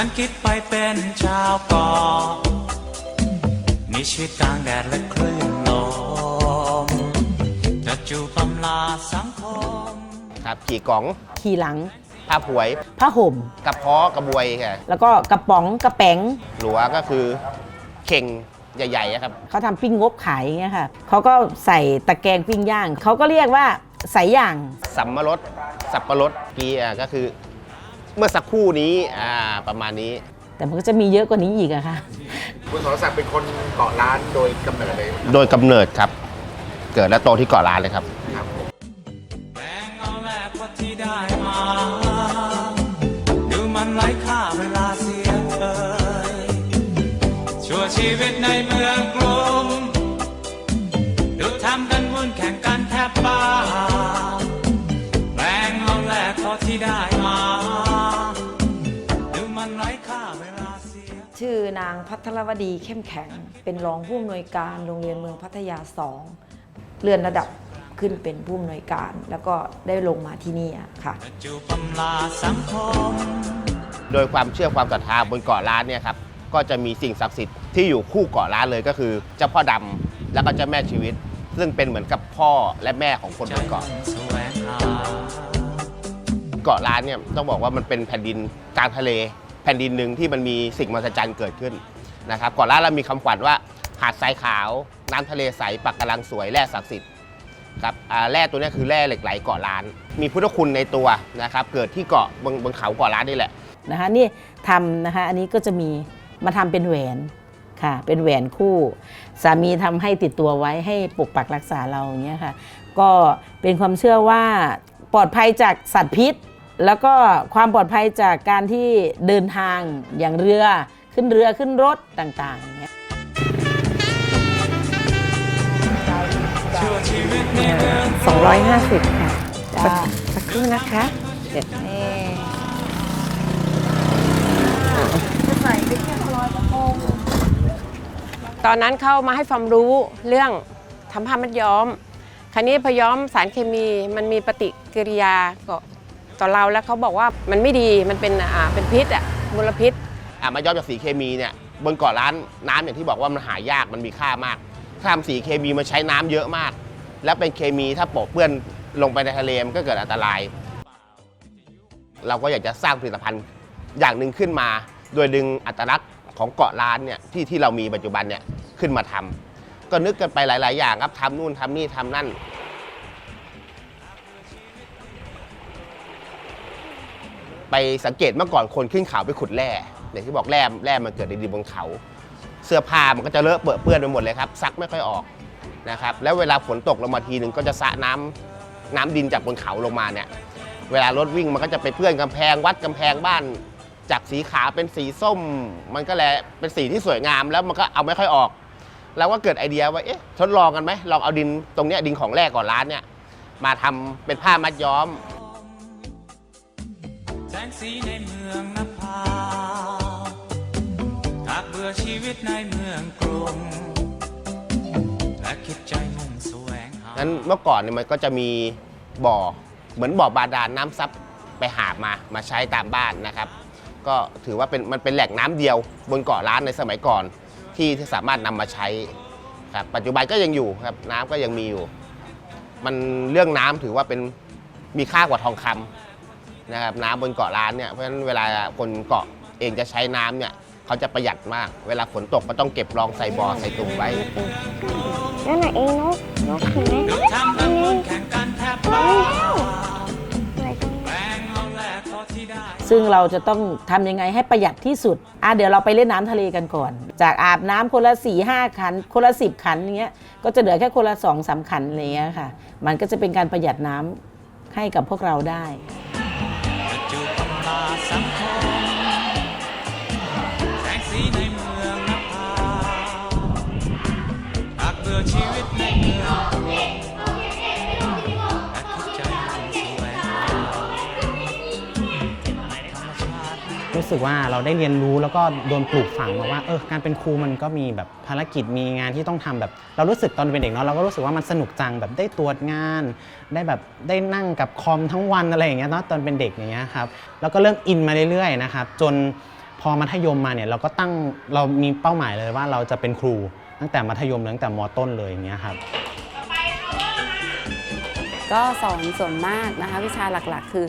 ฉันคิดไปเป็นชาวเกาะมีชีวิตกลางแดดและคลื่นลมจะจูบำลาสังคม ครับขี่กล่องขี่หลัง ผ้าผวยผ้าห่ม กระเพาะกระบวยค่ะแล้วก็กระป๋องกระแป๋ง หลัวก็คือเข่งใหญ่ๆอะครับ เขาทำปิ้งงบขายอย่างเงี้ยค่ะเขาก็ใส่ตะแกรงปิ้งย่าง เขาก็เรียกว่าใส่ย่าง สัมมรสสับปะรดกีอะก็คือ เมื่อสักครู่นี้อ่าประมาณนี้ แต่มันก็จะมีเยอะกว่านี้อีกอะค่ะ คุณสรศักดิ์เป็นคนเกาะล้านโดยกำเนิดเลยโดยกำเนิดครับ เกิดและโตที่เกาะล้านเลยครับ ครับผมแบ่งเอาแลกว่าที่ได้มา ดูมันไร้ค่าเวลาเสียเอ่ยชั่วชีวิตในเมืองกรุงดูทำกันวุ่นแข่งกันแทบบ้าแบ่งเอาแลกว่าที่ได้มา ชื่อนางพัทรวดีเข้มแข็ง เป็นรองผู้อำนวยการโรงเรียนเมืองพัทยาสองเลื่อนระดับขึ้นเป็นผู้อำนวยการ แล้วก็ได้ลงมาที่นี่ค่ะ โดยความเชื่อความศรัทธาบนเกาะล้านเนี่ยครับก็จะมีสิ่งศักดิ์สิทธิ์ที่อยู่คู่เกาะล้านเลยก็คือเจ้าพ่อดำแล้วก็เจ้าแม่ชีวิต ซึ่งเป็นเหมือนกับพ่อและแม่ของคนบนเกาะเกาะล้านเนี่ยต้องบอกว่ามันเป็นแผ่นดินกลางทะเล ผ่นดินหนึ่งที่มันมีสิ่งมหัศจรรย์เกิดขึ้นนะครับเกาะล้าเรามีคำขวัญว่าหาดทรายขาวน้ำทะเลใสปักกำลังสวยแร่ศักดิ์สิทธิ์ครับแร่ตัวนี้คือแร่เหล็กไหลเกาะล้าน มีพุทธคุณในตัวนะครับเกิดที่เกาะบนบนเขาเกาะล้านนี่แหละนะคะนี่ทำนะคะอันนี้ก็จะมีมาทำเป็นแหวนค่ะ เป็นแหวนคู่ สามีทำให้ติดตัวไว้ให้ปกปักรักษาเราอย่างเงี้ยค่ะ ก็เป็นความเชื่อว่าปลอดภัยจากสัตว์พิษ แล้วก็ความปลอดภัยจากการที่เดินทางอย่างเรือขึ้นเรือขึ้นรถต่างๆอย่างเงี้ยชั่วชีวิตในเมือง250 ค่ะสักสักครู่นะคะเด็ดนี่ตอนนั้นเข้ามาให้ความรู้เรื่องทำผ้ามัดย้อม คราวนี้พอย้อมสารเคมีมันมีปฏิกิริยาก็ ต่อเราแล้วเขาบอกว่ามันไม่ดีมันเป็นอ่าเป็นพิษอะมลพิษ อะมาย้อมจากสีเคมีเนี่ยบนเกาะล้านน้ำอย่างที่บอกว่ามันหายากมันมีค่ามากถ้าทำสีเคมีมาใช้น้ำเยอะมาก แล้วเป็นเคมีถ้าปะเปื้อนลงไปในทะเลมันก็เกิดอันตราย เราก็อยากจะสร้างผลิตภัณฑ์อย่างหนึ่งขึ้นมา โดยดึงอัตลักษณ์ของเกาะล้านเนี่ยที่ที่เรามีปัจจุบันเนี่ยขึ้นมาทำก็นึกกันไปหลาย ๆ อย่างครับทำนู่นทำนี่ทำนั่น ไปสังเกตเมื่อก่อนคนขึ้นเขาไปขุดแร่อย่างที่บอกแร่แร่มันเกิดในดินบนเขา เสื้อผ้ามันก็จะเลอะเปื้อนเปื้อนไปหมดเลยครับซักไม่ค่อยออกนะครับแล้วเวลาฝนตกลงมาทีหนึ่งก็จะสะน้ำน้ำดินจากบนเขาลงมาเนี่ยเวลารถวิ่งมันก็จะไปเปื้อนกำแพงวัดกำแพงบ้าน จากสีขาวเป็นสีส้ม มันก็แลเป็นสีที่สวยงามแล้วมันก็เอาไม่ค่อยออกเราก็เกิดไอเดียว่าเอ๊ะทดลองกันไหมลองเอาดินตรงเนี้ยดินของแร่ก่อนร้านเนี่ยมาทำเป็นผ้ามัดย้อม แสงสีในเมืองนภาหากเบื่อชีวิตในเมืองกรุงและคิดใจมุ่งแสวงหานั้นเมื่อก่อนเนี่ยมันก็จะมีบ่อ เหมือนบ่อบาดาลน้ำซับไปหาบมามาใช้ตามบ้านนะครับ ก็ถือว่าเป็นมันเป็นแหล่งน้ำเดียวบนเกาะล้านในสมัยก่อนที่ที่สามารถนำมาใช้ครับปัจจุบันก็ยังอยู่ครับน้ำก็ยังมีอยู่ มันเรื่องน้ำถือว่าเป็นมีค่ากว่าทองคำ นะครับน้ำบนเกาะล้านเนี่ยเพราะฉะนั้นเวลาคนเกาะเองจะใช้น้ำเนี่ยเขาจะประหยัดมาก เวลาฝนตกก็ต้องเก็บรองใส่บ่อใส่ตุ่มไว้ นั่นน่ะเองนกนกเห็นไหมดูทำกันวุ่นแข่งกันแทบบ้าสวยจังแบ่งเอาแลกพอที่ได้ซึ่งเราจะต้องทำยังไงให้ประหยัดที่สุด อะเดี๋ยวเราไปเล่นน้ำทะเลกันก่อน จากอาบน้ำคนละ4ี่ห้าขัน คนละสิบขันอย่างเงี้ย ก็จะเหลือแค่คนละสองสามขันอะไรเงี้ยค่ะ มันก็จะเป็นการประหยัดน้ำให้กับพวกเราได้ ชีวิตในเมืองกรุงและคิดใจมุ่งแสวงหาธรรมชาติรู้สึกว่าเราได้เรียนรู้แล้วก็โดนปลูกฝังมาว่าเออการเป็นครูมันก็มีแบบภารกิจมีงานที่ต้องทำแบบ เรารู้สึกตอนเป็นเด็กเนาะเราก็รู้สึกว่ามันสนุกจังแบบได้ตรวจงาน ได้แบบได้นั่งกับคอมทั้งวันอะไรอย่างเงี้ยเนาะตอนเป็นเด็กอย่างเงี้ยครับแล้วก็เริ่มอินมาเรื่อยๆนะครับจนพอมัธยมมาเนี่ยเราก็ตั้งเรามีเป้าหมายเลยว่าเราจะเป็นครู ตั้งแต่มัธยมตั้งแต่มต้นเลยอย่างเงี้ยครับ ก็สอนส่วนมากนะคะ วิชาหลักๆ คือ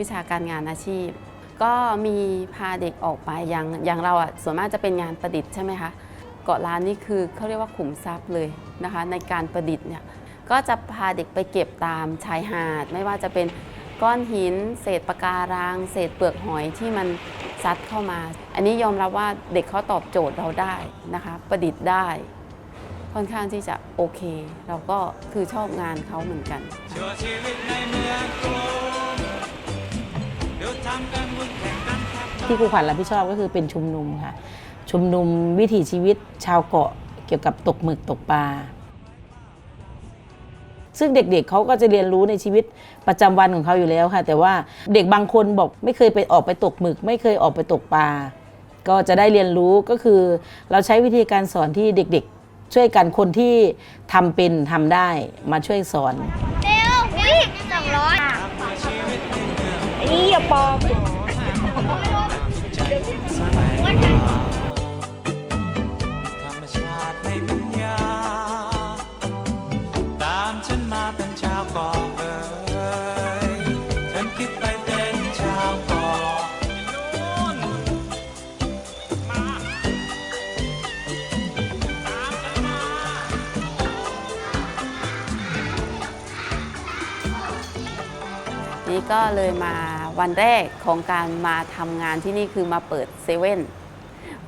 วิชาการงานอาชีพ ก็มีพาเด็กออกไปอย่างอย่างเราอะส่วนมากจะเป็นงานประดิษฐ์ใช่ไหมคะเกาะล้านนี่คือเขาเรียกว่าขุมทรัพย์เลยนะคะ ในการประดิษฐ์เนี่ยก็จะพาเด็กไปเก็บตามชายหาด ไม่ว่าจะเป็น ก้อนหิน เศษปะการัง เศษเปลือกหอยที่มันซัดเข้ามา อันนี้ยอมรับว่าเด็กเขาตอบโจทย์เราได้นะคะ ประดิษฐ์ได้ ค่อนข้างที่จะโอเค เราก็คือชอบงานเขาเหมือนกันที่ครูขวัญรับผิดชอบก็คือเป็นชุมนุมค่ะ ชุมนุมวิถีชีวิตชาวเกาะเกี่ยวกับตกหมึกตกปลา ซึ่งเด็กๆเขาก็จะเรียนรู้ในชีวิตประจำวันของเขาอยู่แล้วค่ะ แต่ว่าเด็กบางคนบอกไม่เคยไปออกไปตกหมึก ไม่เคยออกไปตกปลาก็จะได้เรียนรู้ก็คือ เราใช้วิธีการสอนที่เด็กๆ ช่วยกันคนที่ทำเป็นทำได้มาช่วยสอนเร็ววิ่งสองร้อยนี่อย่าปลอ ก็เลยมาวันแรกของการมาทำงานที่นี่คือมาเปิดเซเว่น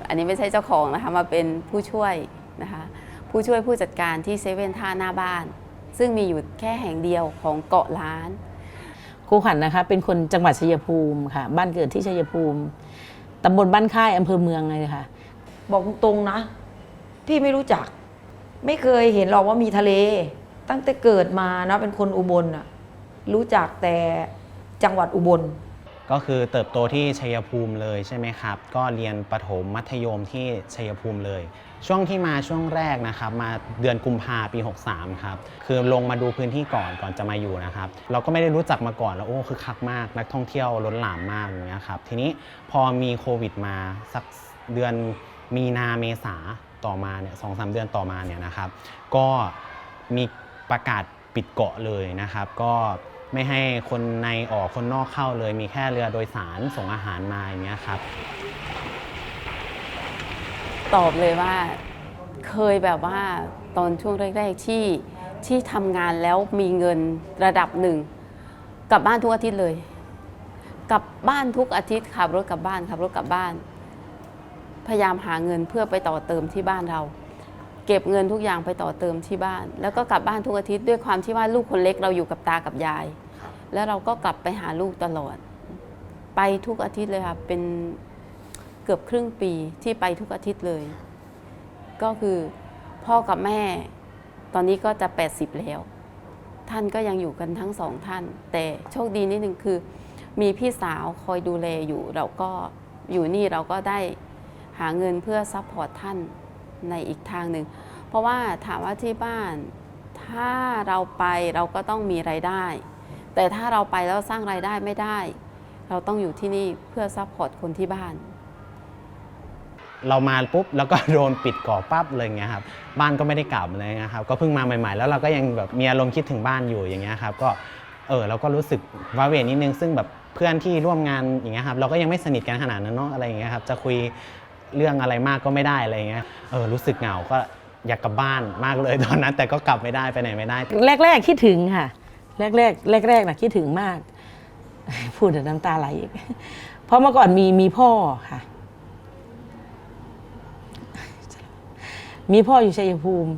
อันนี้ไม่ใช่เจ้าของนะคะมาเป็นผู้ช่วยนะคะผู้ช่วยผู้จัดการที่เซเว่นท่าหน้าบ้าน ซึ่งมีอยู่แค่แห่งเดียวของเกาะล้านครูขวัญนะคะเป็นคนจังหวัดชัยภูมิค่ะ บ้านเกิดที่ชัยภูมิตำบลบ้านค่ายอำเภอเมืองเลยค่ะ บอกตรงๆนะ พี่ไม่รู้จัก ไม่เคยเห็นหรอกว่ามีทะเล ตั้งแต่เกิดมานะเป็นคนอุบลอะรู้จักแต่ จังหวัดอุบล ก็คือเติบโตที่ชัยภูมิเลยใช่ไหมครับ ก็เรียนประถมมัธยมที่ชัยภูมิเลย ช่วงที่มาช่วงแรกนะครับ มาเดือนกุมภาปี 63 ครับ คือลงมาดูพื้นที่ก่อนก่อนจะมาอยู่นะครับ เราก็ไม่ได้รู้จักมาก่อนแล้วโอ้คือคักมาก นักท่องเที่ยวล้นหลามมากอย่างเงี้ยครับ ทีนี้พอมีโควิดมาสักเดือนมีนาเมษาต่อมาเนี่ยสองสามเดือนต่อมาเนี่ยนะครับ ก็มีประกาศปิดเกาะเลยนะครับ ก็ ไม่ให้คนในออกคนนอกเข้าเลย มีแค่เรือโดยสารส่งอาหารมาอย่างเงี้ยครับ ตอบเลยว่าเคยแบบว่าตอนช่วงแรกๆที่ที่ทำงานแล้วมีเงินระดับหนึ่งกลับบ้านทุกอาทิตย์เลย กลับบ้านทุกอาทิตย์ขับรถกลับบ้านขับรถกลับบ้าน พยายามหาเงินเพื่อไปต่อเติมที่บ้านเรา เก็บเงินทุกอย่างไปต่อเติมที่บ้าน แล้วก็กลับบ้านทุกอาทิตย์ด้วยความที่ว่าลูกคนเล็กเราอยู่กับตากับยาย แล้วเราก็กลับไปหาลูกตลอด ไปทุกอาทิตย์เลยค่ะเป็นเกือบครึ่งปีที่ไปทุกอาทิตย์เลย ก็คือพ่อกับแม่ ตอนนี้ก็จะ 80 แล้ว ท่านก็ยังอยู่กันทั้งสองท่าน แต่โชคดีนิดนึงคือ มีพี่สาวคอยดูแลอยู่ เราก็อยู่นี่เราก็ได้หาเงินเพื่อซัพพอร์ตท่านในอีกทางหนึ่ง เพราะว่าถามว่าที่บ้าน ถ้าเราไปเราก็ต้องมีไรายได้ แต่ถ้าเราไปแล้วสร้างรายได้ไม่ได้ เราต้องอยู่ที่นี่เพื่อซัพพอร์ตคนที่บ้าน เรามาปุ๊บแล้วก็โดนปิดก่อปั๊บเลยอย่างเงี้ยครับบ้านก็ไม่ได้กลับเลยนะครับ ก็เพิ่งมาใหม่ ๆ แล้วเราก็ยังแบบมีอารมณ์คิดถึงบ้านอยู่อย่างเงี้ยครับก็เออเราก็รู้สึกว้าเหวนิดนึงซึ่งแบบเพื่อนที่ร่วมงานอย่างเงี้ยครับเราก็ยังไม่สนิทกันขนาดนั้นเนาะอะไรอย่างเงี้ยครับจะคุยเรื่องอะไรมากก็ไม่ได้อะไรอย่างเงี้ยเออรู้สึกเหงาก็อยากกลับบ้านมากเลยตอนนั้น แต่ก็กลับไม่ได้ไปไหนไม่ได้ แรกๆคิดถึงค่ะ แรกแรกแรกแรกนะคิดถึงมาก พูดแต่น้ำตาไหลอีกเพราะเมื่อก่อนมีมีพ่อค่ะ มีพ่ออยู่ชัยภูมิ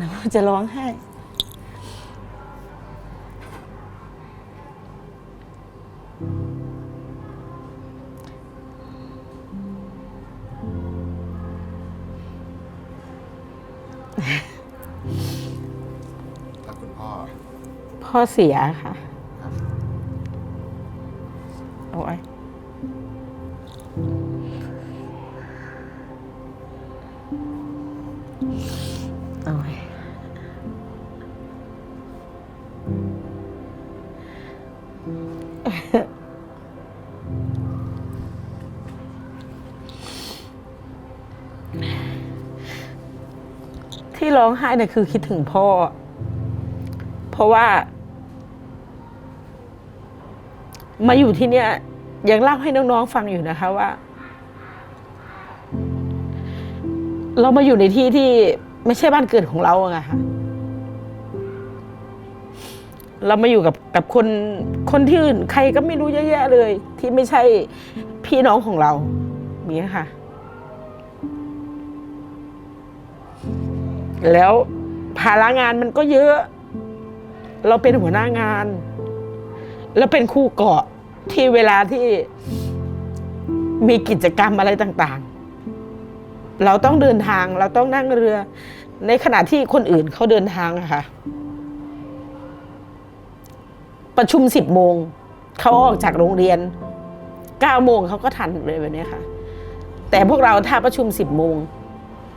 น้ำจะร้องไห้ ข้อเสียค่ะโอ้ยโอ้ยที่ร้องไห้เนี่ยคือคิดถึงพ่อ เพราะว่า มาอยู่ที่เนี่ยยังเล่าให้น้องๆฟังอยู่นะคะว่า เรามาอยู่ในที่ที่ไม่ใช่บ้านเกิดของเราอะค่ะเรามาอยู่กับกับคนคนที่อื่น ใครก็ไม่รู้เยอะแยะเลย ที่ไม่ใช่พี่น้องของเราอย่างนี้ค่ะ แล้วภาระงานมันก็เยอะ เราเป็นหัวหน้างาน แล้วเป็นครูเกาะ ที่เวลาที่มีกิจกรรมอะไรต่างๆ เราต้องเดินทางเราต้องนั่งเรือ ในขณะที่คนอื่นเขาเดินทางอะค่ะ ประชุมสิบโมงเขาออกจากโรงเรียนเก้าโมงเขาก็ทันเลยแบบนี้ค่ะ แต่พวกเราถ้าประชุมสิบโมง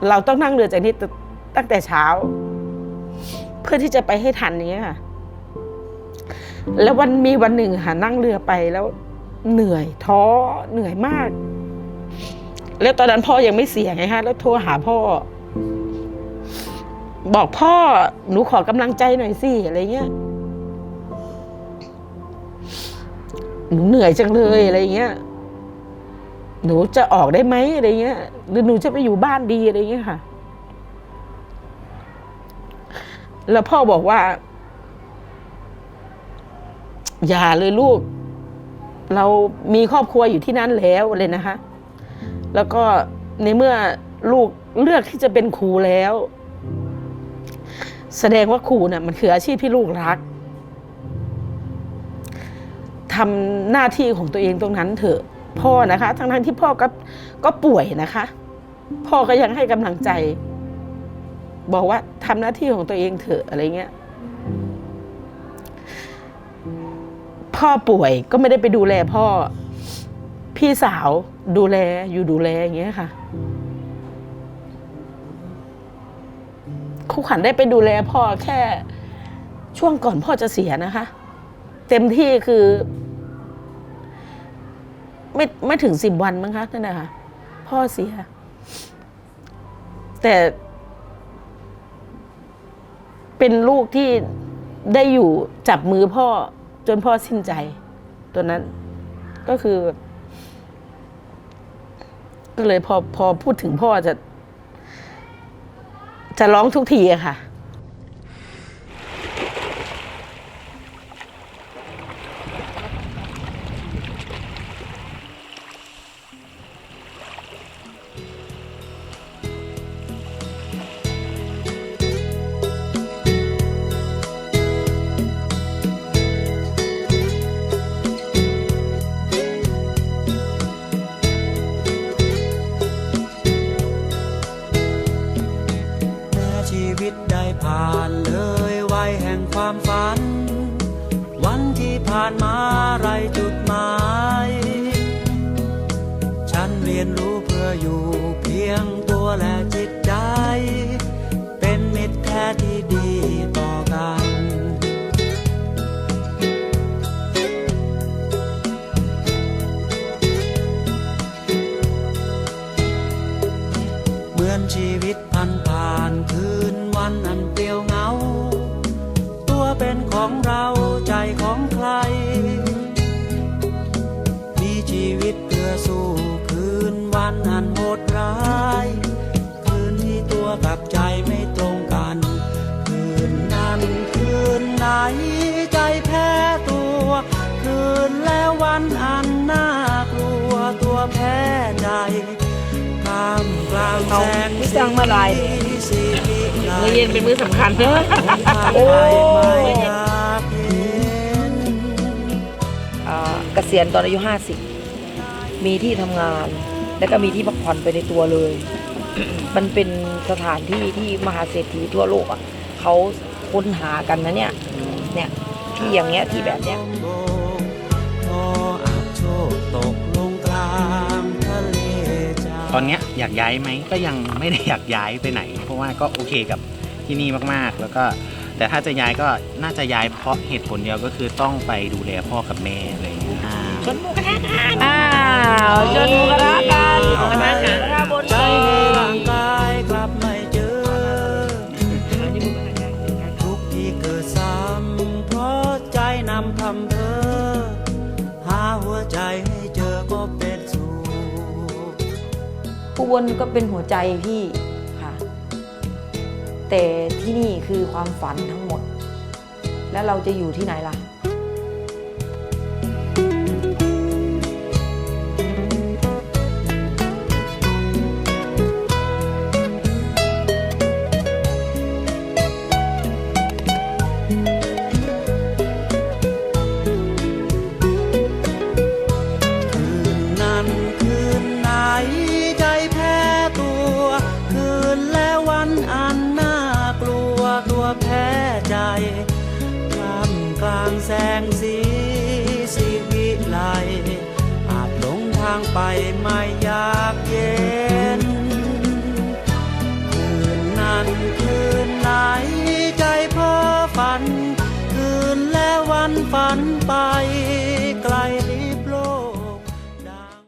เราต้องนั่งเรือจากนี้ตั้งแต่เช้า เพื่อที่จะไปให้ทันอย่างนี้ค่ะ แล้ววันมีวันหนึ่งค่ะนั่งเรือไปแล้วเหนื่อยท้อเหนื่อยมาก แล้วตอนนั้นพ่อยังไม่เสียไงฮะ แล้วโทรหาพ่อ บอกพ่อหนูขอกำลังใจหน่อยสิอะไรเงี้ยหนูเหนื่อยจังเลยอะไรเงี้ย หนูจะออกได้ไหมอะไรเงี้ย หรือหนูจะไปอยู่บ้านดีอะไรเงี้ยค่ะ แล้วพ่อบอกว่า อย่าเลยลูก เรามีครอบครัวอยู่ที่นั่นแล้วเลยนะคะ แล้วก็ในเมื่อลูกเลือกที่จะเป็นครูแล้ว แสดงว่าครูน่ะมันคืออาชีพที่ลูกรักทำหน้าที่ของตัวเองตรงนั้นเถอะพ่อนะคะ ทั้งๆที่พ่อก็ก็ป่วยนะคะ พ่อก็ยังให้กำลังใจ บอกว่าทำหน้าที่ของตัวเองเถอะอะไรเงี้ย พ่อป่วยก็ไม่ได้ไปดูแลพ่อ พี่สาวดูแลอยู่ดูแลอย่างเงี้ยค่ะครูขันได้ไปดูแลพ่อแค่ช่วงก่อนพ่อจะเสียนะคะ เต็มที่คือ ไม่ไม่ถึงสิบวันมั้งคะนั่นแหละค่ะพ่อเสีย แต่ เป็นลูกที่ได้อยู่จับมือพ่อ จนพ่อสิ้นใจตัวนั้น ก็คือ ก็เลยพอพอพูดถึงพ่อจะ จะร้องทุกทีอะค่ะ ใจแพ้ตัว คืนแล้ววันอันน่ากลัวตัวแพ้ใจท่ามกลางแสงพี่จังมาลายสีวิไลมื้อเย็นเป็นมื้อสำคัญเนอะโอ้ยไม่อยากเห็นอ่าเกษียณตอนอายุ 50 มีที่ทำงาน แล้วก็มีที่พักผ่อนไปในตัวเลย มันเป็นสถานที่ที่มหาเศรษฐีทั่วโลกอะเขาค้นหากันนะเนี่ย เนี่ย ที่อย่างเงี้ยที่แบบเนี้ยพออาจโชคตกลงกลางทะเลใจตอนเนี้ยอยากย้ายไหมก็ยังไม่ได้อยากย้ายไปไหน เพราะว่าก็โอเคกับที่นี่มากๆ แล้วก็แต่ถ้าจะย้ายก็น่าจะย้ายเพราะเหตุผลเดียวก็คือต้องไปดูแลพ่อกับแม่อะไรอย่างเงี้ยอ้าวจนหมูกระทะกันใจในร่างกายกลับไม่เจอ อุบลก็เป็นหัวใจพี่ค่ะ แต่ที่นี่คือความฝันทั้งหมด แล้วเราจะอยู่ที่ไหนล่ะ ไป